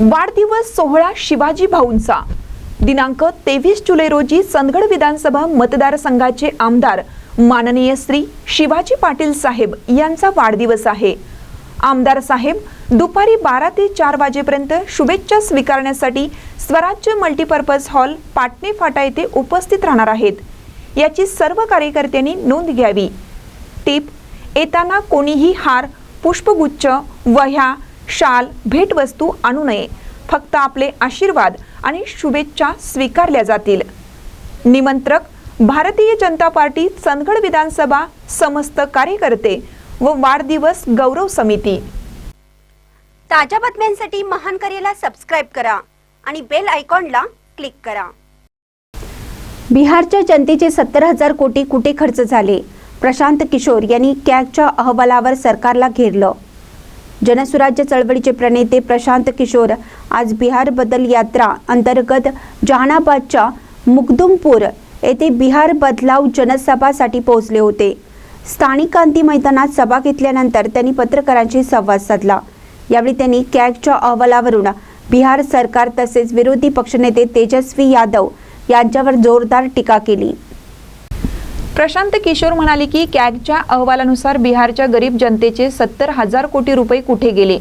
वाढदिवस सोहळा शिवाजी भाऊंचा. दिनांक तेवीस जुलै रोजी चंदगड विधानसभा मतदारसंघाचे आमदार माननीय श्री शिवाजी पाटील साहेब यांचा वाढदिवस आहे. आमदार साहेब दुपारी बारा ते चार वाजेपर्यंत शुभेच्छा स्वीकारण्यासाठी स्वराज्य मल्टीपर्पज हॉल पाटणे फाटा येथे उपस्थित राहणार आहेत. याची सर्व कार्यकर्त्यांनी नोंद घ्यावी. टीप येताना कोणीही हार पुष्पगुच्छ वह्या शाल भेटवस्तू आणू नये. फक्त आपले आशीर्वाद आणि शुभेच्छा स्वीकारल्या जातील. निमंत्रक भारतीय जनता पार्टी चंदगड विधानसभा समस्त कार्यकर्ते व वाढदिवस गौरव समिती. ताज्या बातम्यांसाठी महान करेला सबस्क्राईब करा आणि बेल आयकॉनला क्लिक करा. बिहारच्या जनतेचे सत्तर हजार कोटी कुठे खर्च झाले? प्रशांत किशोर यांनी कॅगच्या अहवालावर सरकारला घेरलं. जनसुराज्य चळवळीचे प्रणेते प्रशांत किशोर आज बिहार बदल यात्रा अंतर्गत जहानाबादच्या मुकदुमपूर येथे बिहार बदलाव जनसभासाठी पोहोचले होते. स्थानिक क्रांती मैदानात सभा घेतल्यानंतर त्यांनी पत्रकारांशी संवाद साधला. यावेळी त्यांनी कॅगच्या अहवालावरून बिहार सरकार तसेच विरोधी पक्षनेते तेजस्वी यादव यांच्यावर जोरदार टीका केली. प्रशांत किशोर म्हणाले की कॅगच्या अहवालानुसार बिहारच्या गरीब जनतेचे सत्तर हजार कोटी रुपये कुठे गेले?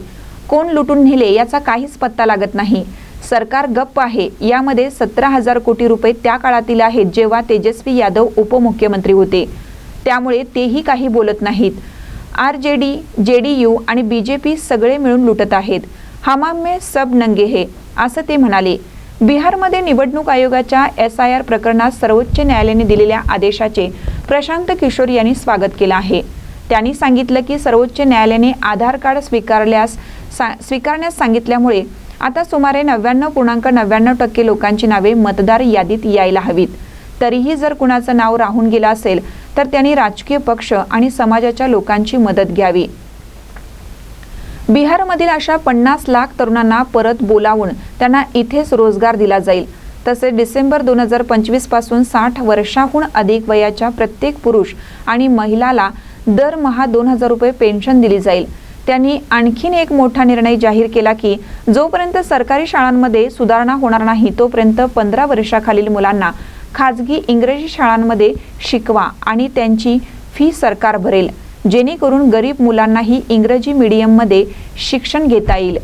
कोण लुटून नेले याचा काहीच पत्ता लागत नाही. सरकार गप्प आहे. यामध्ये सतरा हजार कोटी रुपये त्या काळातील आहेत जेव्हा तेजस्वी यादव उपमुख्यमंत्री होते. त्यामुळे तेही काही बोलत नाहीत. R J D J D you आणि बी जे पी सगळे मिळून लुटत आहेत. हमाम में सब नंगे हे असं ते म्हणाले. बिहारमध्ये निवडणूक आयोगाच्या एस आय आर प्रकरणात सर्वोच्च न्यायालयाने दिलेल्या आदेशाचे प्रशांत किशोर यांनी स्वागत केलं आहे. त्यांनी सांगितलं की सर्वोच्च न्यायालयाने आधार कार्ड स्वीकारल्यास सा स्वीकारण्यास सांगितल्यामुळे आता सुमारे नव्याण्णव पूर्णांक नव्याण्णव टक्के लोकांची नावे मतदार यादीत यायला हवीत. तरीही जर कुणाचं नाव राहून गेलं असेल तर त्यांनी राजकीय पक्ष आणि समाजाच्या लोकांची मदत घ्यावी. बिहारमधील अशा पन्नास लाख तरुणांना परत बोलावून त्यांना इथेच रोजगार दिला जाईल. तसेच डिसेंबर दोन हजार पंचवीसपासून साठ वर्षाहून अधिक वयाच्या प्रत्येक पुरुष आणि महिलाला दरमहा दोन हजार रुपये पेन्शन दिली जाईल. त्यांनी आणखीन एक मोठा निर्णय जाहीर केला की जोपर्यंत सरकारी शाळांमध्ये सुधारणा होणार नाही तोपर्यंत पंधरा वर्षाखालील मुलांना खाजगी इंग्रजी शाळांमध्ये शिकवा आणि त्यांची फी सरकार भरेल. जेणेकरून गरीब मुलांनाही इंग्रजी मीडियममध्ये शिक्षण घेता येईल.